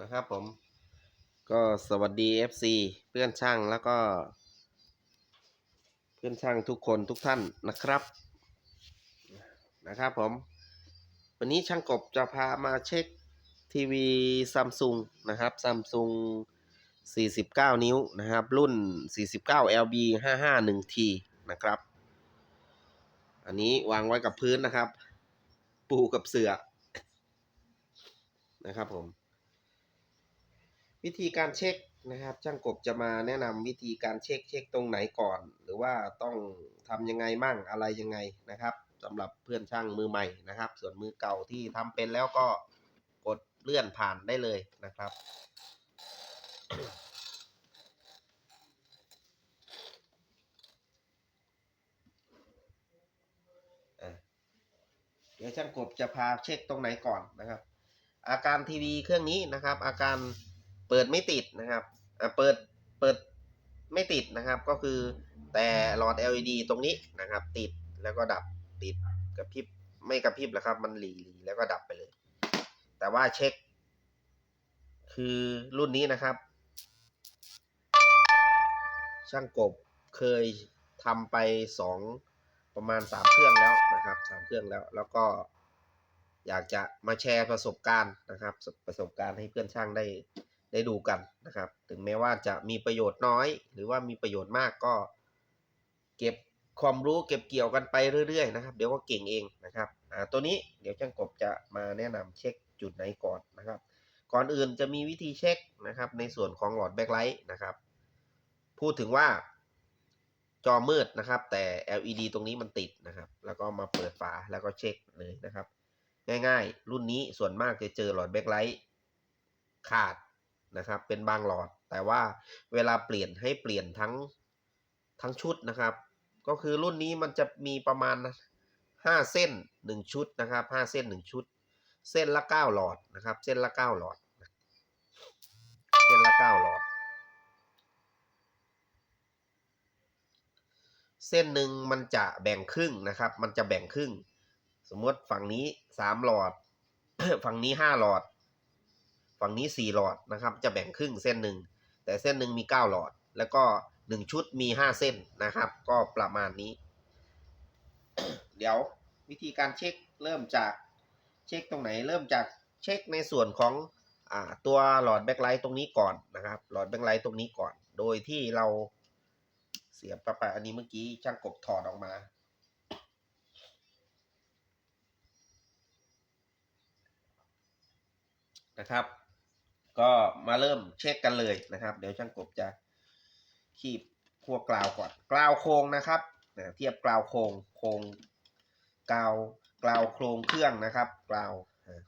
นะครับผม ก็สวัสดี FC เพื่อนช่างแล้วก็ เพื่อนช่างทุกคนทุกท่านนะครับ นะครับผม วันนี้ช่างกบจะพามาเช็คทีวีซัมซุงนะครับซัมซุง49 นิ้วนะครับ รุ่น 49 LB 551T นะครับ อันนี้วางไว้กับพื้นนะครับ ปูกับเสือนะครับผม วิธีการเช็คนะครับ ช่างกบจะมาแนะนำวิธีการเช็คเช็คตรงไหนก่อน หรือว่าต้องทำยังไงมั่งอะไรยังไงนะครับสำหรับเพื่อนช่างมือใหม่นะครับ ส่วนมือเก่าที่ทำเป็นแล้วก็กดเลื่อนผ่านได้เลยนะครับ เดี๋ยวช่างกบจะพาเช็คตรงไหนก่อนนะครับ อาการทีวีเครื่องนี้นะครับ อาการ เปิดไม่ติดนะครับอะเปิดเปิดไม่ติดนะครับ ก็คือแต่หลอด LED ตรงนี้นะครับ ติดแล้วก็ดับติดกระพริบไม่กระพริบแล้วครับ มันหลีหลีแล้วก็ดับไปเลย แต่ว่าเช็ค คือรุ่นนี้นะครับ ช่างกบเคยทำไปสองประมาณสามเครื่องแล้วนะครับสามเครื่องแล้ว แล้วก็อยากจะมาแชร์ประสบการณ์นะครับ ประสบการณ์ให้เพื่อนช่างได้ ได้ดูกันนะครับ ถึงแม้ว่าจะมีประโยชน์น้อย หรือว่ามีประโยชน์มากก็ เก็บความรู้เก็บเกี่ยวกันไปเรื่อยๆนะครับ เดี๋ยวก็เก่งเองนะครับอ่าตัวนี้เดี๋ยวช่างกบจะมาแนะนำเช็คจุดไหนก่อนนะครับ ก่อนอื่นจะมีวิธีเช็คนะครับ ในส่วนของหลอดแบ็คไลท์นะครับ พูดถึงว่าจอมืดนะครับ แต่ LED ตรงนี้มันติดนะครับ แล้วก็มาเปิดฝาแล้วก็เช็คเลยนะครับ ง่ายๆ รุ่นนี้ส่วนมากจะเจอหลอดแบ็คไลท์ขาด นะครับ เป็นบางหลอด แต่ว่าเวลาเปลี่ยนให้เปลี่ยนทั้งทั้งชุดนะครับ ก็คือรุ่นนี้มันจะมีประมาณ 5 เส้น 1 ชุดนะครับ 5 เส้น 1 ชุด เส้นละ 9 หลอดนะครับ เส้นละ 9 หลอด เส้นละ 9 หลอด เส้นหนึ่งมันจะแบ่งครึ่งนะครับ มันจะแบ่งครึ่ง สมมติฝั่งนี้สามหลอด ฝั่งนี้ห้าหลอด ฝั่งนี้สี่หลอดนะครับ จะแบ่งครึ่งเส้นหนึ่ง แต่เส้นหนึ่งมีเก้าหลอด แล้วก็หนึ่งชุดมีห้าเส้นนะครับ ก็ประมาณนี้ เดี๋ยววิธีการเช็คเริ่มจากเช็คตรงไหน เริ่มจากเช็คในส่วนของอตัวหลอดแบ็คไลท์ตรงนี้ก่อนนะครับ หลอดแบ็คไลท์ตรงนี้ก่อน โดยที่เราเสียบเข้าไปอันนี้เมื่อกี้ช่างกบถอดออกมานะครับ ก็มาเริ่มเช็คกันเลยนะครับ เดี๋ยวช่างกบจะคีบพวกกราวก่อนกราวโครงนะครับนะเทียบกราวโครงโครงกราวกราวโครงเครื่องนะครับกราว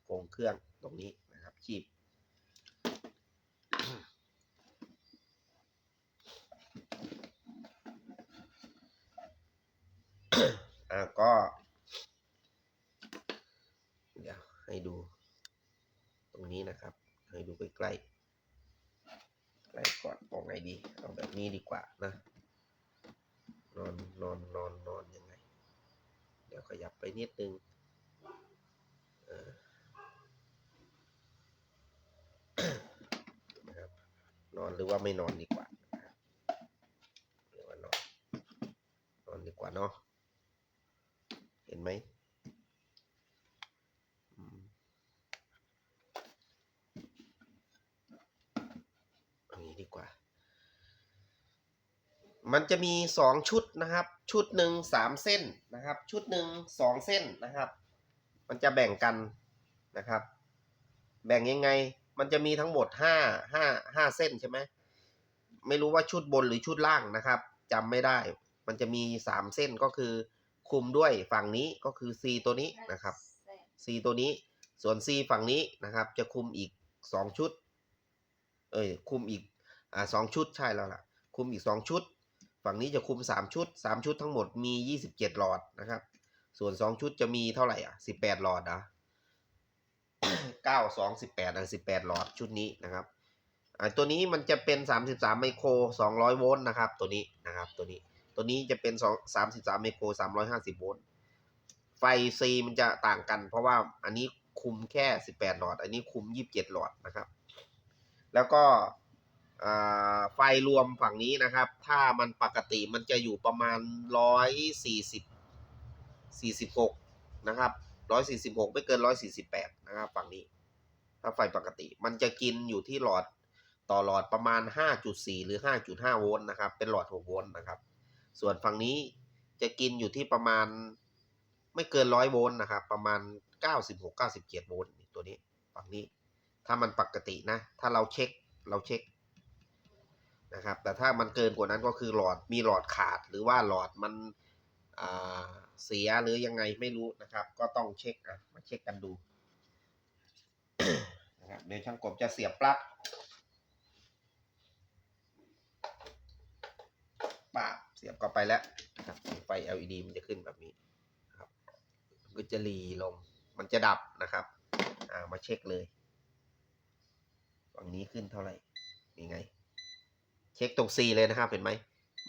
โครงเครื่องตรงนี้นะครับคีบอ่าก็ เดี๋ยวให้ดู ตรงนี้นะครับ ให้ดูใกล้ๆใกล้ก่อนมองไงดี เอาแบบนี้ดีกว่านะ นอนนอนนอนนอนยังไง เดี๋ยวขยับไปนิดนึงเออ นะครับ นอนหรือว่า ไม่นอนดีกว่านะครับหรือว่านอนนอนดีกว่าเนาะเห็นไหมอืมเอางี้ดีกว่า มันจะมีสองชุดนะครับ ชุดหนึ่งสามเส้นนะครับ ชุดหนึ่งสองเส้นนะครับ มันจะแบ่งกันนะครับ แบ่งยังไง มันจะมีทั้งหมดห้าห้าห้าเส้นใช่ไหม ไม่รู้ว่าชุดบนหรือชุดล่างนะครับจำไม่ได้ มันจะมีสามเส้นก็คือคุมด้วยฝั่งนี้ก็คือ C ตัวนี้นะครับ C ตัวนี้ส่วน C ฝั่งนี้นะครับ จะคุมอีกสองชุด เอ้ยคุมอีกอ่าสองชุดใช่แล้วล่ะ คุมอีกสองชุด ฝั่งนี้จะคุมสามชุดสามชุดทั้งหมดมียี่สิบเจ็ดหลอดนะครับ ส่วนสองชุดจะมีเท่าไหร่อะสิบแปดหลอดอะเก้าสองสิบแปดอะสิบแปดหลอดชุดนี้นะครับ ตัวนี้มันจะเป็นสามสิบสามไมโครสองร้อยโวลต์นะครับ ตัวนี้นะครับ ตัวนี้ ตัวนี้จะเป็นสองสามสิบสามไมโครสามร้อยห้าสิบโวลต์ ไฟ C มันจะต่างกัน เพราะว่าอันนี้คุมแค่สิบแปดหลอด อันนี้คุมยี่สิบเจ็ดหลอดนะครับ แล้วก็ไฟรวมฝั่งนี้นะครับ ถ้ามันปกติมันจะอยู่ประมาณร้อยสี่สิบสี่สิบหกนะครับร้อยสี่สิบหกไม่เกินร้อยสี่สิบแปดนะครับ ฝั่งนี้ ถ้าไฟปกติ มันจะกินอยู่ที่หลอด ต่อหลอดประมาณ 5.4 หรือ 5.5 โวลต์นะครับ เป็นหลอด 6 โวลต์นะครับ ส่วนฝั่งนี้จะกินอยู่ที่ประมาณไม่เกิน 100 โวลต์นะครับ ประมาณ 96 97 โวลต์ตัวนี้ ฝั่งนี้ ถ้ามันปกตินะ ถ้าเราเช็ค เราเช็คนะครับ แต่ถ้ามันเกินกว่านั้นก็คือหลอด มีหลอดขาด หรือว่าหลอดมันเสียหรือยังไงไม่รู้นะครับ ก็ต้องเช็คอะมาเช็คกันดูนะครับเดี๋ยวช่างกบจะเสียบปลั๊กปาบเสียบเข้าไปแล้วนะครับไฟ LED มันจะขึ้นแบบนี้นะครับก็จะรีลงมันจะดับนะครับอ่ามาเช็คเลยฝั่งนี้ขึ้นเท่าไหร่นี่ไง เช็คตรง C เลยนะครับเห็นไหม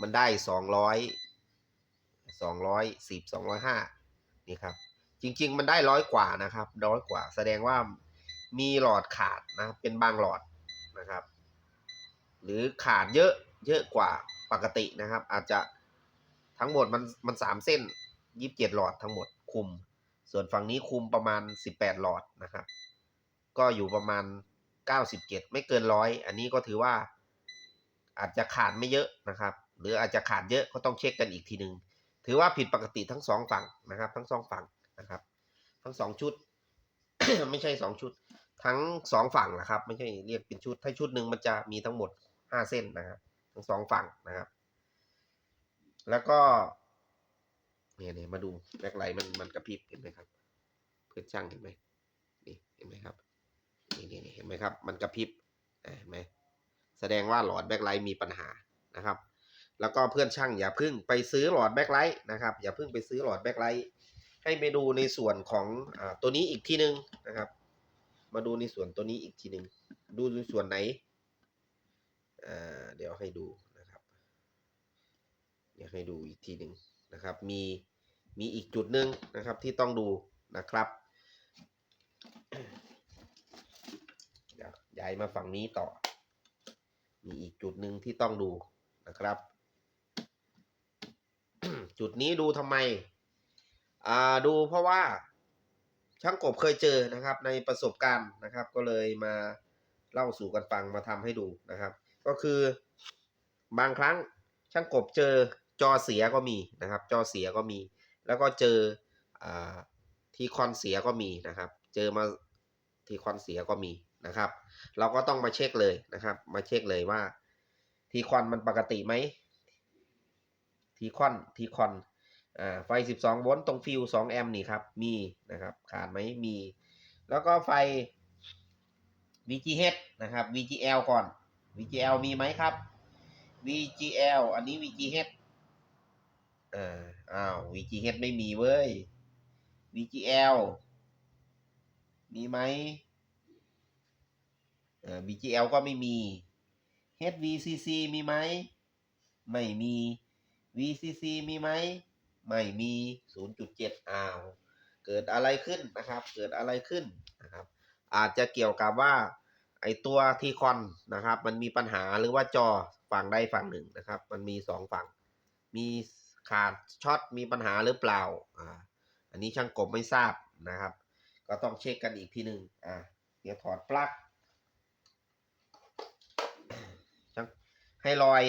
มันได้สองร้อยสองร้อยสิบสองร้อยห้านี่ครับ จริง ๆ มันได้ร้อยกว่านะครับร้อยกว่า แสดงว่ามีหลอดขาดนะเป็นบางหลอดนะครับ หรือขาดเยอะเยอะกว่า ปกตินะครับ อาจจะทั้งหมดมันมันสามเส้นยี่สิบเจ็ดหลอดทั้งหมดคุม ส่วนฝั่งนี้คุมประมาณสิบแปดหลอดนะครับ ก็อยู่ประมาณเก้าสิบเจ็ดไม่เกินร้อยอันนี้ก็ถือว่าอาจจะขาดไม่เยอะนะครับ หรืออาจจะขาดเยอะก็ต้องเช็คกันอีกทีหนึ่งถือว่าผิดปกติทั้งสองฝั่งนะครับ ทั้งสองฝั่งนะครับ ทั้งสองชุด ไม่ใช่สองชุด ทั้งสองฝั่งนะครับ ไม่ใช่เรียกเป็นชุด ถ้าชุดหนึ่งมันจะมีทั้งหมดห้าเส้นนะครับ ทั้งสองฝั่งนะครับ แล้วก็เนี่ยเนี่ยมาดูแบ็คไลท์มันมันกระพริบเห็นไหมครับ เพื่อนช่างเห็นไหมนี่เห็นไหมครับนี่นี่นี่เห็นไหมครับ มันกระพริบเห็นไหมแสดงว่าหลอดแบ็คไลท์มีปัญหานะครับ แล้วก็เพื่อนช่างอย่าเพึ่งไปซื้อหลอดแบ็คไลท์นะครับ อย่าเพึ่งไปซื้อหลอดแบ็คไลท์ให้ไปดูในส่วนของอาตัวนี้อีกทีหนึ่งนะครับ มาดูในส่วนตัวนี้อีกทีหนึ่งดูในส่วนไหน เดี๋ยวให้ดูนะครับเดี๋ยวให้ดูอีกทีหนึ่งนะครับ มีมีอีกจุดหนึ่งนะครับที่ต้องดูนะครับเดี๋ยวย้ายมาฝั่งนี้ต่อ มีอีกจุดหนึ่งที่ต้องดูนะครับ จุดนี้ดูทำไมอ่าดูเพราะว่าช่างกบเคยเจอนะครับในประสบการณ์นะครับ ก็เลยมาเล่าสู่กันฟังมาทำให้ดูนะครับ ก็คือบางครั้งช่างกบเจอจอเสียก็มีนะครับ จอเสียก็มี แล้วก็เจออที่คอนเสียก็มีนะครับ เจอมาที่คอนเสียก็มีนะครับ เราก็ต้องมาเช็คเลยนะครับ มาเช็คเลยว่าทีคอนมันปกติไหมทีคอนทีคอนอไฟ 12 โวลต์ตรงฟิว2แอมป์นี่ครับ มีนะครับขาดไหมมี แล้วก็ไฟ VGH นะครับ VGL ก่อน VGL มีไหมครับ VGL อันนี้ VGH อ่าอ้าว VGH ไม่มีเว้ย VGL มีไหมเอ่อ VGL ก็ไม่มี HVCC มีไหม ไม่มี VCC มีไหม ไม่มี 0.7อ้าว เกิดอะไรขึ้นนะครับ เกิดอะไรขึ้นนะครับ อาจจะเกี่ยวกับว่า ไอตัวทีคอนนะครับ มันมีปัญหาหรือว่าจอฝั่งใดฝั่งหนึ่งนะครับ มันมีสองฝั่ง มีขาดช็อตมีปัญหาหรือเปล่าอ่าอันนี้ช่างกบไม่ทราบนะครับ ก็ต้องเช็คกันอีกทีหนึ่งอ่าเดี๋ยวถอดปลั๊กช่างให้รอย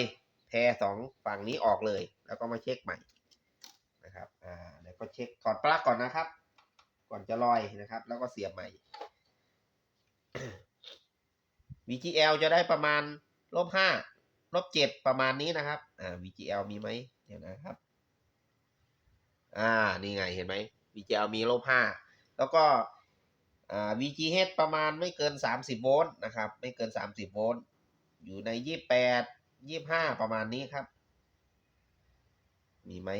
แพรสองฝั่งนี้ออกเลย แล้วก็มาเช็คใหม่นะครับอ่าเดี๋ยวก็เช็คถอดปลั๊กก่อนนะครับ ก่อนจะลอยนะครับ แล้วก็เสียบใหม่ VGL จะได้ประมาณลบห้าลบเจ็ดประมาณนี้นะครับ อ่า VGL มีไหมเดี๋ยวนะครับ อ่า นี่ไงเห็นไหม VGL มีลบห้าแล้วก็ อ่า VGH ประมาณไม่เกินสามสิบโวลต์นะครับ ไม่เกินสามสิบโวลต์ อยู่ในยี่แปดยี่ห้าประมาณนี้ครับ มีไหม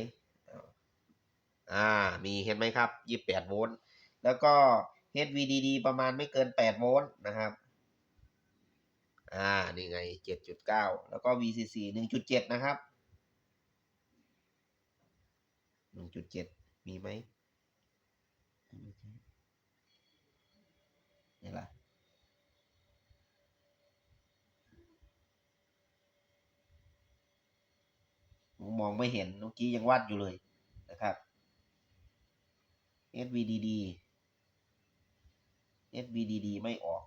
อ่า มีเห็นไหมครับยี่แปดโวลต์ แล้วก็ HVDD ประมาณไม่เกินแปดโวลต์นะครับ อ่า นี่ไงเจ็ดจุดเก้าแล้วก็ VCC หนึ่งจุดเจ็ดนะครับหนึ่งจุดเจ็ดมีไหมนี่ล่ะมองไม่เห็นเมื่อกี้ยังวาดอยู่เลยนะครับ SVDD SVDD ไม่ออก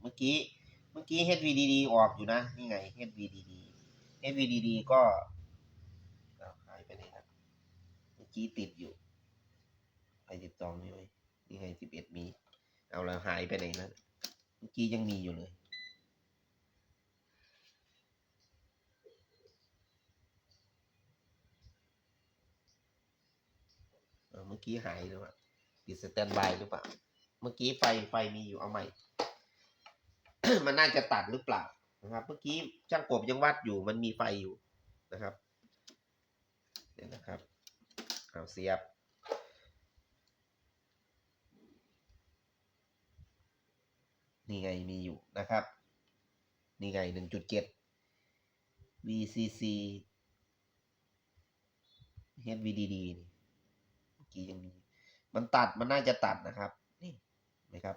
เมื่อกี้ เมื่อกี้ HVDD ออกอยู่นะ นี่ไง HVDD HVDD ก็หายไปไหนครับเมื่อกี้ติดอยู่ไปสิบสองนี่ไหมนี่ไงสิบเอ็ดมี เอาแล้วหายไปไหนแล้วเมื่อกี้ยังมีอยู่เลยเออเมื่อกี้หายหรือเปล่าติดสแตนบายหรือเปล่า เมื่อกี้ไฟไฟมีอยู่เอาใหม่ มันน่าจะตัดหรือเปล่านะครับ เมื่อกี้ช่างกบยังวัดอยู่มันมีไฟอยู่นะครับเดี๋ยวนะครับเอาเสียบ นี่ไงมีอยู่นะครับ นี่ไงหนึ่งจุดเจ็ด VCC HVDD นี่เมื่อกี้ยังมี มันตัดมันน่าจะตัดนะครับ นี่นะครับ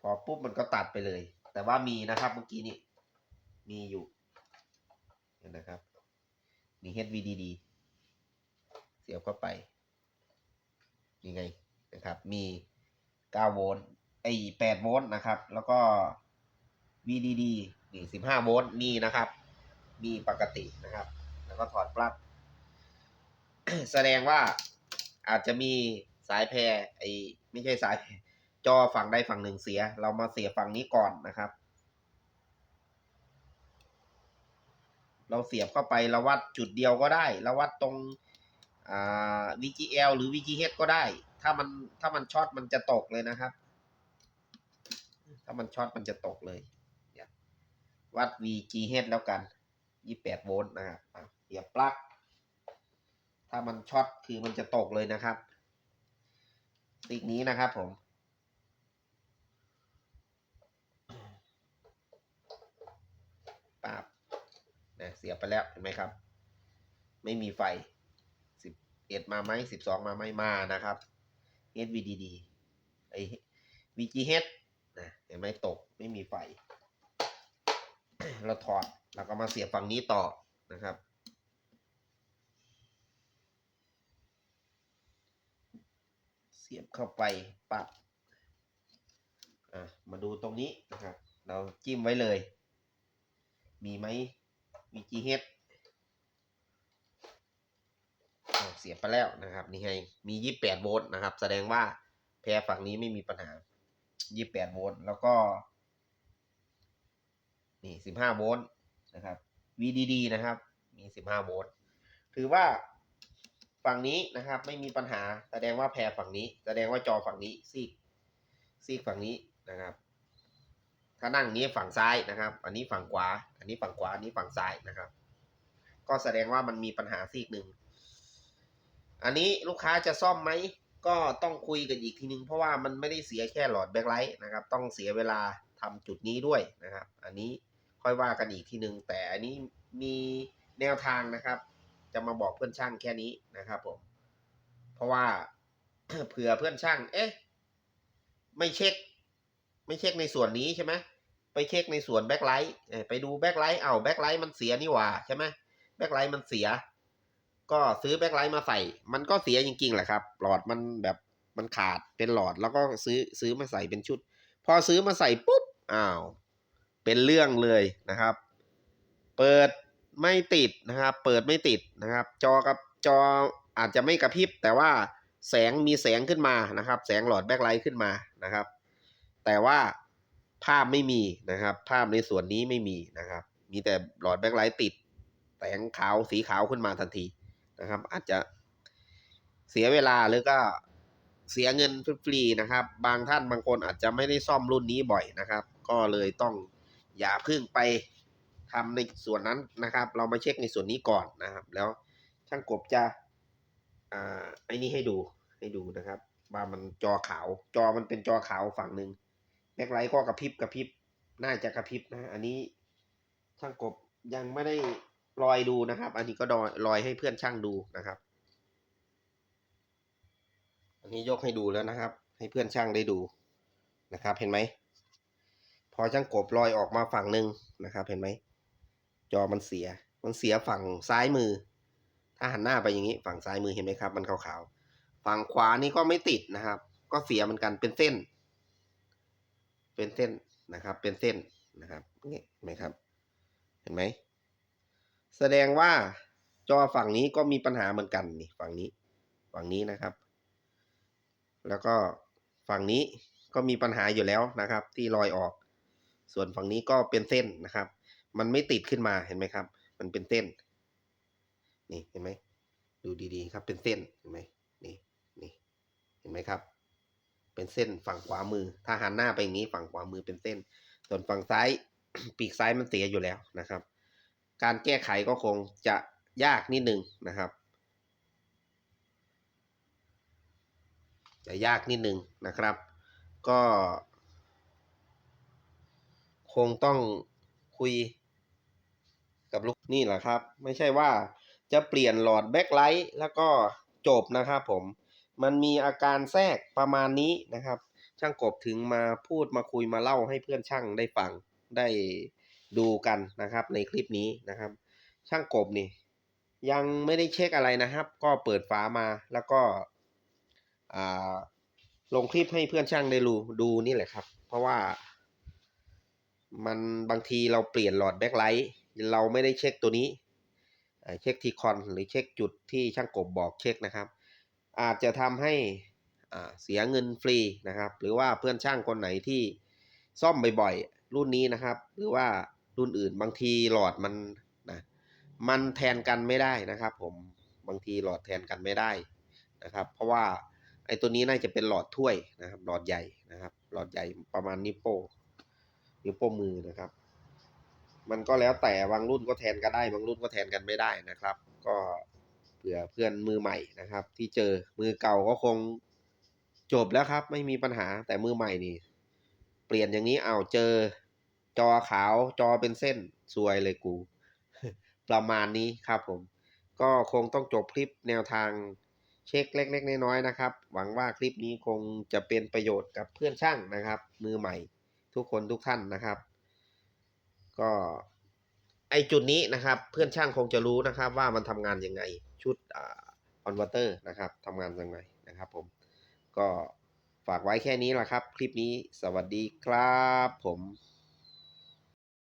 พอปุ๊บมันก็ตัดไปเลย แต่ว่ามีนะครับเมื่อกี้นี่มีอยู่นะครับ มี HVDD เสียบเข้าไปนี่ไงนะครับ มี9โวลต์ไอ้8โวลต์นะครับ แล้วก็ VDD นี่15โวลต์มีนะครับ มีปกตินะครับ แล้วก็ถอดปลั๊กแสดงว่าอาจจะมีสายแพรไอ้ไม่ใช่สายแพร จอฝั่งใดฝั่งหนึ่งเสีย เรามาเสียฝั่งนี้ก่อนนะครับ เราเสียบเข้าไปเราวัดจุดเดียวก็ได้เราวัดตรงอ่า VGL หรือ VGH ก็ได้ ถ้ามันถ้ามันช็อตมันจะตกเลยนะครับ ถ้ามันช็อตมันจะตกเลยวัด VGH แล้วกัน 28 โวลต์นะครับเสียบปลั๊กถ้ามันช็อตคือมันจะตกเลยนะครับสิ่งนี้นะครับผม ปาบนะเสียบไปแล้วเห็นไหมครับ ไม่มีไฟสิบเอ็ดมาไหมสิบสองมาไหมมานะครับ HVDD ไอ้ VGH นะเห็นไหมตกไม่มีไฟ เราถอดเราก็มาเสียบฝั่งนี้ต่อนะครับเสียบเข้าไปปัดอะมาดูตรงนี้นะครับ เราจิ้มไว้เลย มีไหม VGH อะเสียบไปแล้วนะครับ นี่ไงมี 28 โวลต์นะครับ แสดงว่าแพรฝั่งนี้ไม่มีปัญหา 28 โวลต์แล้วก็ นี่ 15 โวลต์นะครับ VDD นะครับ มี 15 โวลต์ถือว่าฝั่งนี้นะครับ ไม่มีปัญหา แสดงว่าแพรฝั่งนี้ แสดงว่าจอฝั่งนี้ซีกซีกฝั่งนี้นะครับ ถ้านั่งนี้ฝั่งซ้ายนะครับ อันนี้ฝั่งขวา อันนี้ฝั่งขวา อันนี้ฝั่งซ้ายนะครับ ก็แสดงว่ามันมีปัญหาซีกหนึ่ง อันนี้ลูกค้าจะซ่อมไหม ก็ต้องคุยกันอีกทีนึง เพราะว่ามันไม่ได้เสียแค่หลอดแบ็คไลท์นะครับ ต้องเสียเวลาทำจุดนี้ด้วยนะครับ อันนี้ค่อยว่ากันอีกทีนึง แต่อันนี้มีแนวทางนะครับ จะมาบอกเพื่อนช่างแค่นี้นะครับผม เพราะว่าเผื่อเพื่อนช่าง เอ๊ะ ไม่เช็ค ไม่เช็คในส่วนนี้ใช่ไหมไปเช็คในส่วนแบ็คไลท์ไปดูแบ็คไลท์เอาแบ็คไลท์มันเสียนี่หว่าใช่ไหมแบ็คไลท์มันเสีย ก็ซื้อแบ็คไลท์มาใส่ มันก็เสียจริงๆแหละครับ หลอดมันแบบมันขาดเป็นหลอดแล้วก็ซื้อซื้อมาใส่เป็นชุด พอซื้อมาใส่ปุ๊บอ้าวเป็นเรื่องเลยนะครับ เปิดไม่ติดนะครับ เปิดไม่ติดนะครับ จอกับจออาจจะไม่กระพริบแต่ว่าแสงมีแสงขึ้นมานะครับ แสงหลอดแบ็คไลท์ขึ้นมานะครับ แต่ว่าภาพไม่มีนะครับ ภาพในส่วนนี้ไม่มีนะครับ มีแต่หลอดแบ็คไลท์ติดแสงขาวสีขาวขึ้นมาทันทีนะครับ อาจจะเสียเวลาหรือก็เสียเงินฟรีๆนะครับ บางท่านบางคนอาจจะไม่ได้ซ่อมรุ่นนี้บ่อยนะครับ ก็เลยต้องอย่าเพึ่งไปทำในส่วนนั้นนะครับ เรามาเช็คในส่วนนี้ก่อนนะครับ แล้วช่างกบจะอ่าไอ้นี่ให้ดูให้ดูนะครับว่ามันจอขาว จอมันเป็นจอขาวฝั่งหนึ่ง บ็คไลท์ก็กระพริบกระพริบน่าจะกระพริบนะอันนี้ช่างกบยังไม่ได้ลอยดูนะครับ อันนี้ก็ลอยให้เพื่อนช่างดูนะครับ อันนี้ยกให้ดูแล้วนะครับ ให้เพื่อนช่างได้ดูนะครับ เห็นไหมพอช่างกบลอยออกมาฝั่งหนึ่งนะครับ เห็นไหมจอมันเสีย มันเสียฝั่งซ้ายมือ ถ้าหันหน้าไปอย่างนี้ ฝั่งซ้ายมือเห็นไหมครับ มันขาวๆฝั่งขวานี่ก็ไม่ติดนะครับ ก็เสียเหมือนกันเป็นเส้น เป็นเส้นนะครับ เป็นเส้นนะครับนี่เห็นไหมครับ เห็นไหม แสดงว่าจอฝั่งนี้ก็มีปัญหาเหมือนกันนี่ฝั่งนี้ ฝั่งนี้นะครับ แล้วก็ฝั่งนี้ก็มีปัญหาอยู่แล้วนะครับ ที่ลอยออก ส่วนฝั่งนี้ก็เป็นเส้นนะครับ มันไม่ติดขึ้นมาเห็นไหมครับ มันเป็นเส้น นี่เห็นไหมดูดีๆครับเป็นเส้นเห็นไหมนี่นี่เห็นไหมครับ เป็นเส้นฝั่งขวามือ ถ้าหันหน้าไปอย่างนี้ฝั่งขวามือเป็นเส้น ส่วนฝั่งซ้ายปีกซ้ายมันเสียอยู่แล้วนะครับ การแก้ไขก็คงจะยากนิดนึงนะครับ จะยากนิดนึงนะครับ ก็ คงต้องคุยกับลูกนี่แหละครับ ไม่ใช่ว่าจะเปลี่ยนหลอดแบ็คไลท์แล้วก็จบนะครับผม มันมีอาการแทรกประมาณนี้นะครับ ช่างกบถึงมาพูดมาคุยมาเล่าให้เพื่อนช่างได้ฟังได้ดูกันนะครับ ในคลิปนี้นะครับ ช่างกบนี่ ยังไม่ได้เช็คอะไรนะครับ ก็เปิดฝามาแล้วก็ลงคลิปให้เพื่อนช่างได้ดูดูนี่แหละครับ เพราะว่า มันบางทีเราเปลี่ยนหลอดแบ็คไลท์เราไม่ได้เช็คตัวนี้เช็คทีคอนหรือเช็คจุดที่ช่างกบบอกเช็คนะครับ อาจจะทำให้อ่าเสียเงินฟรีนะครับ หรือว่าเพื่อนช่างคนไหนที่ซ่อมบ่อยๆ รุ่นนี้นะครับ หรือว่ารุ่นอื่นบางทีหลอดมันนะมันแทนกันไม่ได้นะครับ ผมบางทีหลอดแทนกันไม่ได้นะครับ เพราะว่าไอ้ตัวนี้น่าจะเป็นหลอดถ้วยนะครับ หลอดใหญ่นะครับ หลอดใหญ่ประมาณนิ้วโป้นิ้วโป้มือนะครับ มันก็แล้วแต่บางรุ่นก็แทนกันได้ บางรุ่นก็แทนกันไม่ได้นะครับ ก็ เผื่อเพื่อนมือใหม่นะครับ ที่เจอมือเก่าก็คงจบแล้วครับ ไม่มีปัญหาแต่มือใหม่นี่ เปลี่ยนอย่างนี้เอาเจอ จอขาวจอเป็นเส้นสวยเลยกู ประมาณนี้ครับผม ก็คงต้องจบคลิปแนวทางเช็คเล็ก ๆ น้อยๆนะครับ หวังว่าคลิปนี้คงจะเป็นประโยชน์กับเพื่อนช่างนะครับ มือใหม่ทุกคนทุกท่านนะครับ ก็ไอจุดนี้นะครับ เพื่อนช่างคงจะรู้นะครับว่ามันทำงานยังไง ชุดอ่าคอนเวอร์เตอร์นะครับทำงานยังไงนะครับผมก็ฝากไว้แค่นี้ละครับ คลิปนี้สวัสดีครับผม